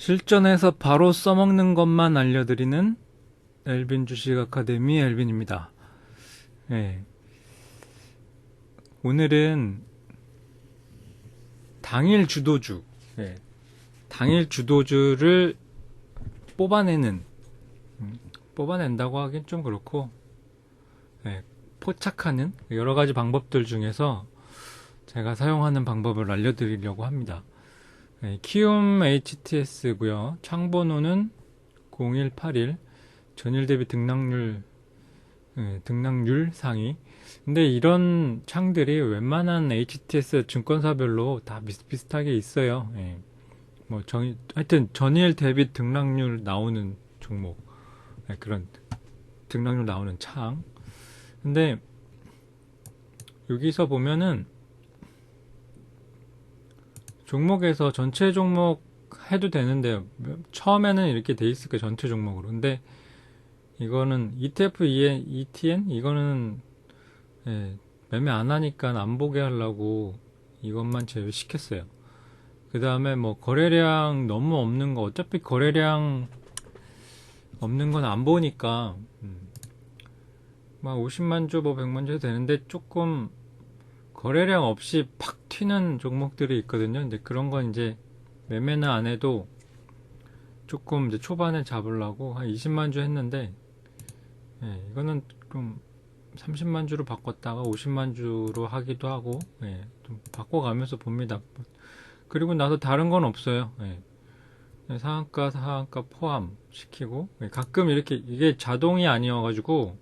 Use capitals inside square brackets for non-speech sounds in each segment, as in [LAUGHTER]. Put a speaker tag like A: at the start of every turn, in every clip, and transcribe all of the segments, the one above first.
A: 실전에서 바로 써먹는 것만 알려드리는 엘빈 주식 아카데미 엘빈입니다. 예. 오늘은 당일 주도주, 예. 당일 주도주를 뽑아내는, 음, 뽑아낸다고 하긴 좀 그렇고, 예, 포착하는 여러 가지 방법들 중에서 제가 사용하는 방법을 알려드리려고 합니다. 네, 키움 HTS고요. 창번호는 0181 전일 대비 등락률 네, 등락률 상위. 근데 이런 창들이 웬만한 HTS 증권사별로 다 비슷비슷하게 있어요. 예. 뭐 정, 하여튼 전일 대비 등락률 나오는 종목 네, 그런 등락률 나오는 창. 근데 여기서 보면은 종목에서 전체 종목 해도 되는데 처음에는 이렇게 돼 있을 거예요 전체 종목으로. 근데 이거는 ETF, ETN 이거는 예, 매매 안 하니까 안 보게 하려고 이것만 제외시켰어요. 그 다음에 뭐 거래량 너무 없는 거 어차피 거래량 없는 건 안 보니까 음, 막 50만 주, 뭐 100만 주 되는데 조금 거래량 없이 팍 튀는 종목들이 있거든요. 근데 그런 건 이제 매매는 안 해도 조금 이제 초반에 잡으려고 한 20만 주 했는데, 예, 이거는 좀 30만 주로 바꿨다가 50만 주로 하기도 하고, 예, 좀 바꿔가면서 봅니다. 그리고 나서 다른 건 없어요. 예. 상한가, 상한가 포함 시키고, 예, 가끔 이렇게, 이게 자동이 아니어가지고,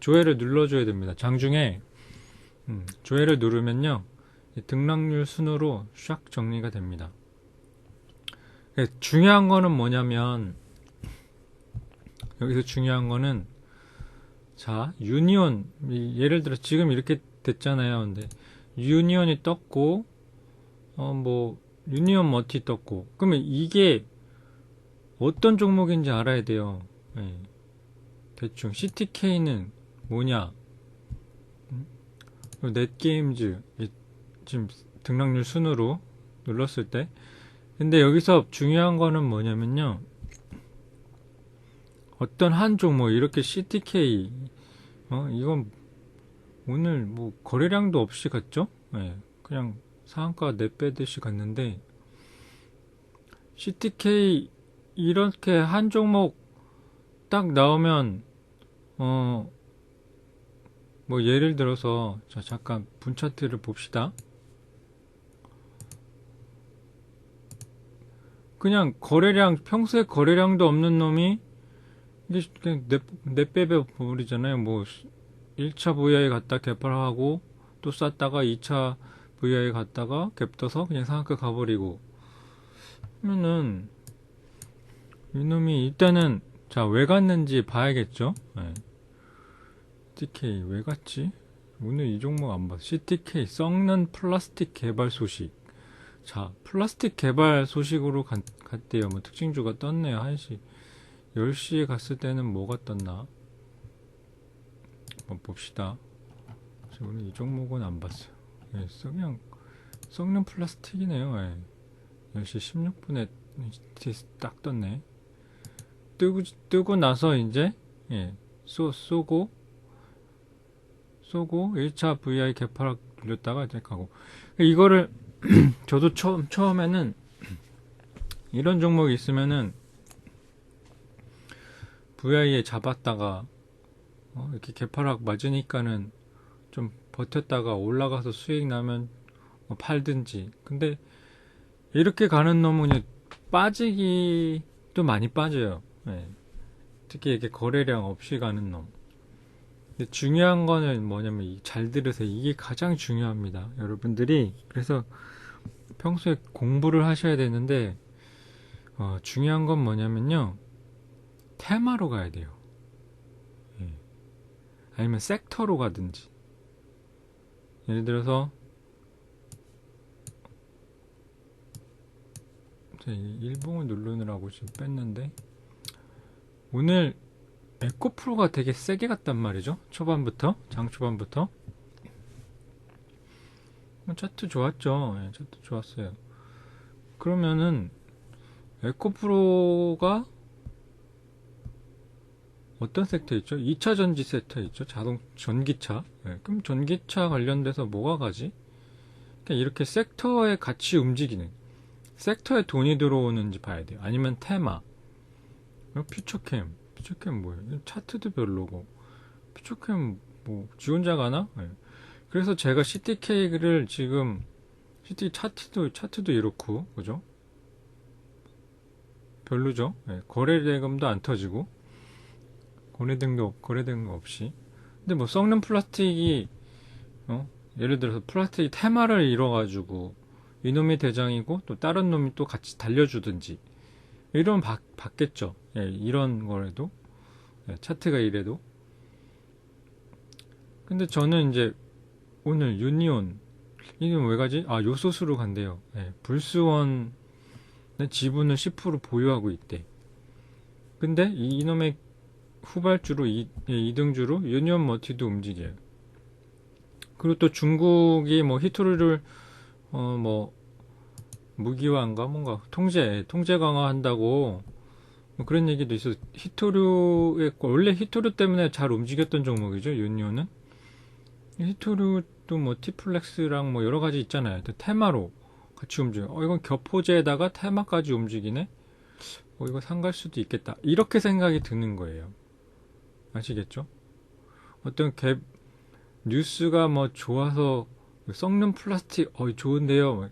A: 조회를 눌러줘야 됩니다. 장중에, 음, 조회를 누르면요 등락률 순으로 샥 정리가 됩니다. 예, 중요한 거는 뭐냐면 여기서 중요한 거는 자 유니온 예를 들어 지금 이렇게 됐잖아요. 근데 유니온이 떴고 어 뭐 유니온 머티 떴고. 그러면 이게 어떤 종목인지 알아야 돼요. 예. 대충. CTK는 뭐냐 넷게임즈 지금 등락률 순으로 눌렀을 때. 근데 여기서 중요한 거는 뭐냐면요. 어떤 한 종목 이렇게 CTK 어 이건 오늘 뭐 거래량도 없이 갔죠? 네, 그냥 상한가 내빼듯이 갔는데 CTK 이렇게 한 종목 딱 나오면 어 뭐 예를 들어서 자 잠깐 분 차트를 봅시다. 그냥 거래량 평소에 거래량도 없는 놈이 이게 그냥 내빼빼 버리잖아요. 뭐 1차 VI 갔다 개발하고 또 쌌다가 2차 VI 갔다가 갭 떠서 그냥 상한가 가버리고 그러면은 이놈이 일단은 자 왜 갔는지 봐야겠죠. 네. CTK 왜 갔지? 오늘 이 종목 안 봤어. CTK 썩는 플라스틱 개발 소식. 자, 플라스틱 개발 소식으로 갔, 갔대요. 뭐 특징주가 떴네요. 1시. 10시에 갔을 때는 뭐가 떴나? 한번 봅시다. 오늘 이 종목은 안 봤어요. 예, 그냥 썩는 플라스틱이네요. 예. 10시 16분에 딱 떴네. 뜨고, 뜨고 나서 이제, 예, 쏘, 쏘고, 쏘고 1차 VI 개파락 돌렸다가 이제 가고. 이거를 [CLEARS THROAT] 저도 처음 처음에는 이런 종목이 있으면은 VI에 잡았다가 어, 이렇게 개파락 맞으니까는 좀 버텼다가 올라가서 수익 나면 뭐 팔든지. 근데 이렇게 가는 놈은 빠지기도 많이 빠져요. 네. 특히 이렇게 거래량 없이 가는 놈 중요한 거는 뭐냐면 잘 들으세요. 이게 가장 중요합니다. 여러분들이 그래서 평소에 공부를 하셔야 되는데 어, 중요한 건 뭐냐면요. 테마로 가야 돼요. 예. 아니면 섹터로 가든지. 예를 들어서 일봉을 누르느라고 지금 뺐는데 오늘 에코프로가 되게 세게 갔단 말이죠. 초반부터, 장 초반부터. 차트 좋았죠. 네, 차트 좋았어요. 그러면은 에코프로가 어떤 섹터 있죠? 2차 전지 섹터 있죠? 자동 전기차. 예, 그럼 전기차 관련돼서 뭐가 가지? 그러니까 이렇게 섹터에 같이 움직이는 섹터에 돈이 들어오는지 봐야 돼요. 아니면 테마. 어, 퓨처캠. 퓨처캠 뭐예요? 차트도 별로고. 퓨처캠 뭐 지원자 가나? 예. 그래서 제가 CTK를 지금 CT 차트도 차트도 이렇고 그죠? 별로죠. 예, 거래 대금도 안 터지고 거래된 거 거래된 거 없이. 근데 뭐 썩는 플라스틱이 어? 예를 들어서 플라스틱 테마를 이뤄가지고 이놈이 대장이고 또 다른 놈이 또 같이 달려주든지 이러면 받, 받겠죠. 예, 이런 거라도 예, 차트가 이래도. 근데 저는 이제 오늘 유니온 이건 왜 가지? 아 요소수로 간대요. 예, 불스원의 지분을 10% 보유하고 있대. 근데 이, 이놈의 후발주로 이, 예, 2등주로 유니온 머티도 움직여요. 그리고 또 중국이 뭐 히토류를 어 뭐 무기화인가 뭔가 통제 통제 강화한다고 뭐 그런 얘기도 있어. 히토류의 원래 히토류 때문에 잘 움직였던 종목이죠 유니온은. 히토류도 뭐 티플렉스랑 뭐 여러 가지 있잖아요. 또 테마로 같이 움직여. 어 이건 겹포제에다가 테마까지 움직이네. 어 이거 상갈 수도 있겠다. 이렇게 생각이 드는 거예요. 아시겠죠? 어떤 갭 뉴스가 뭐 좋아서 썩는 플라스틱 어 좋은데요.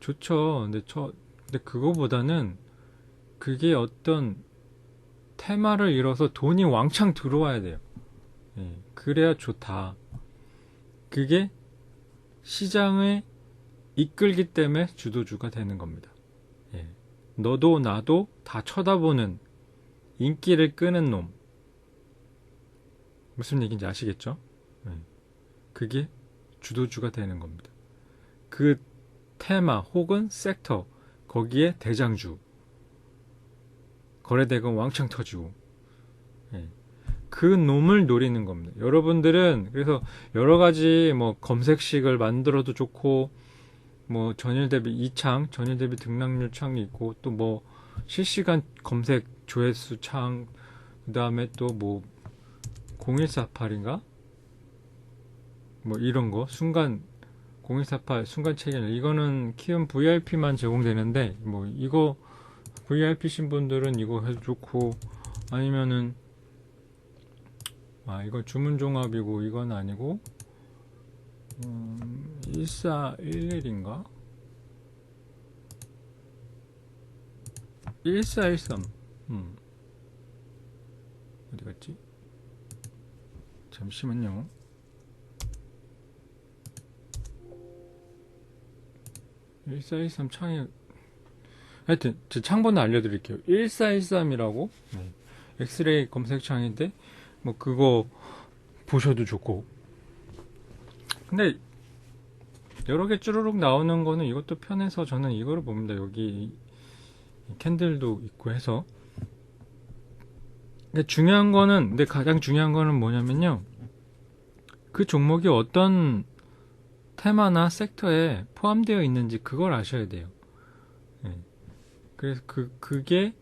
A: 좋죠. 근데 저 근데 그거보다는 그게 어떤 테마를 이뤄서 돈이 왕창 들어와야 돼요. 예, 그래야 좋다. 그게 시장을 이끌기 때문에 주도주가 되는 겁니다. 예. 너도 나도 다 쳐다보는 인기를 끄는 놈. 무슨 얘기인지 아시겠죠? 예. 그게 주도주가 되는 겁니다. 그 테마 혹은 섹터 거기에 대장주 거래대금 왕창 터지고 예. 그 놈을 노리는 겁니다. 여러분들은 그래서 여러 가지 뭐 검색식을 만들어도 좋고 뭐 전일 대비 이창 전일 대비 등락률 창이 있고 또 뭐 실시간 검색 조회수 창 그다음에 또 뭐 0148인가 뭐 이런 거 순간 0148 순간 체결 이거는 키움 VIP만 제공되는데 뭐 이거 VIP신 분들은 이거 해도 좋고 아니면은 아 이건 주문 종합이고 이건 아니고 음, 1411인가? 1413 음. 어디 갔지? 잠시만요. (1413) 창에 하여튼 제 창번호 알려드릴게요. (1413이라고) 네. 엑스레이 검색창인데 뭐 그거 보셔도 좋고. 근데 여러 개 쭈루룩 나오는 거는 이것도 편해서 저는 이거를 봅니다. 여기 캔들도 있고 해서. 근데 중요한 거는 근데 가장 중요한 거는 뭐냐면요. 그 종목이 어떤 테마나 섹터에 포함되어 있는지 그걸 아셔야 돼요. 예. 그래서 그 그게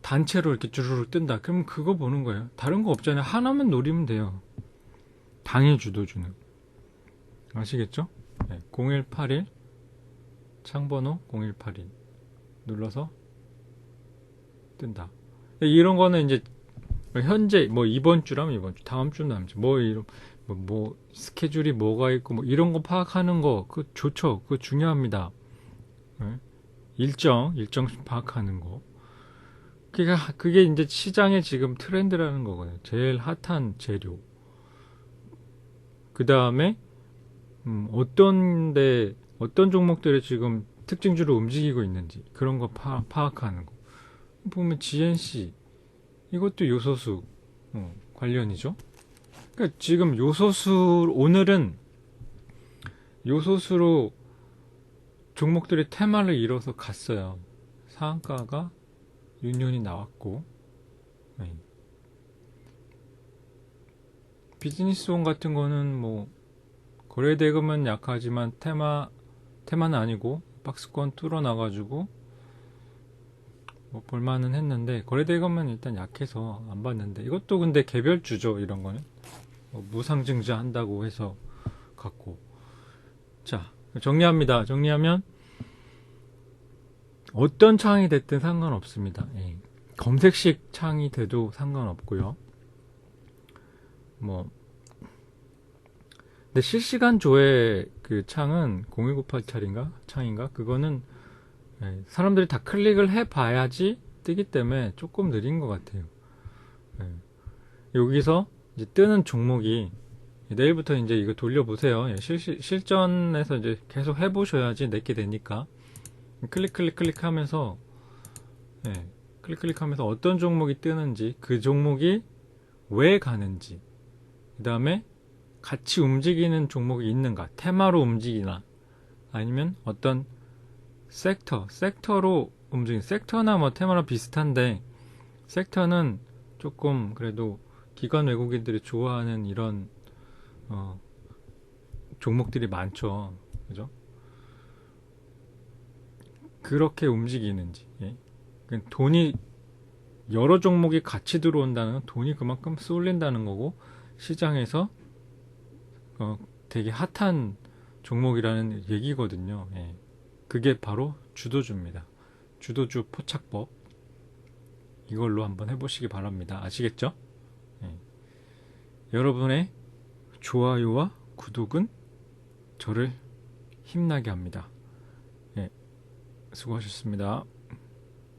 A: 단체로 이렇게 주르륵 뜬다. 그러면 그거 보는 거예요. 다른 거 없잖아요. 하나만 노리면 돼요. 당일 주도주는. 아시겠죠? 네, 0181 창번호 0181 눌러서 뜬다. 이런 거는 이제 현재 뭐 이번 주라면 이번 주, 다음 주는 다음 주, 뭐 이런 뭐, 뭐 스케줄이 뭐가 있고 뭐 이런 거 파악하는 거 그 좋죠. 그거 중요합니다. 네? 일정 일정 파악하는 거. 그게, 그게 이제 시장의 지금 트렌드라는 거거든요. 제일 핫한 재료. 그 다음에, 음, 어떤 데, 어떤 종목들이 지금 특징주로 움직이고 있는지, 그런 거 파, 파악하는 거. 보면 GNC, 이것도 요소수, 어, 관련이죠. 그러니까 지금 요소수, 오늘은 요소수로 종목들이 테마를 이뤄서 갔어요. 상한가가 유니온이 나왔고 네. 비즈니스온 같은 거는 뭐 거래 대금은 약하지만 테마 테마는 아니고 박스권 뚫어놔가지고 뭐 볼만은 했는데 거래 대금은 일단 약해서 안 봤는데 이것도 근데 개별주죠 이런 거는 뭐 무상증자 한다고 해서 갖고 자 정리합니다 정리하면 어떤 창이 됐든 상관없습니다 예. 검색식 창이 돼도 상관없고요 뭐 근데 실시간 조회 그 창은 0198 창인가 그거는 예, 사람들이 다 클릭을 해봐야지 뜨기 때문에 조금 느린 것 같아요. 예. 여기서 뜨는 종목이 내일부터 이제 이거 돌려보세요. 예, 실, 실전에서 이제 계속 해보셔야지 내게 되니까 클릭 클릭 클릭 하면서 예, 클릭 클릭 하면서 어떤 종목이 뜨는지 그 종목이 왜 가는지 그 다음에 같이 움직이는 종목이 있는가 테마로 움직이나 아니면 어떤 섹터, 섹터로 움직이는 섹터나 뭐 테마랑 비슷한데 섹터는 조금 그래도 기관 외국인들이 좋아하는 이런 어, 종목들이 많죠. 그죠? 그렇게 움직이는지 예. 그 돈이 여러 종목이 같이 들어온다는 건 돈이 그만큼 쏠린다는 거고 시장에서 어, 되게 핫한 종목이라는 얘기거든요. 예. 그게 바로 주도주입니다. 주도주 포착법. 이걸로 한번 해보시기 바랍니다. 아시겠죠? 예. 여러분의 좋아요와 구독은 저를 힘나게 합니다. 예. 수고하셨습니다.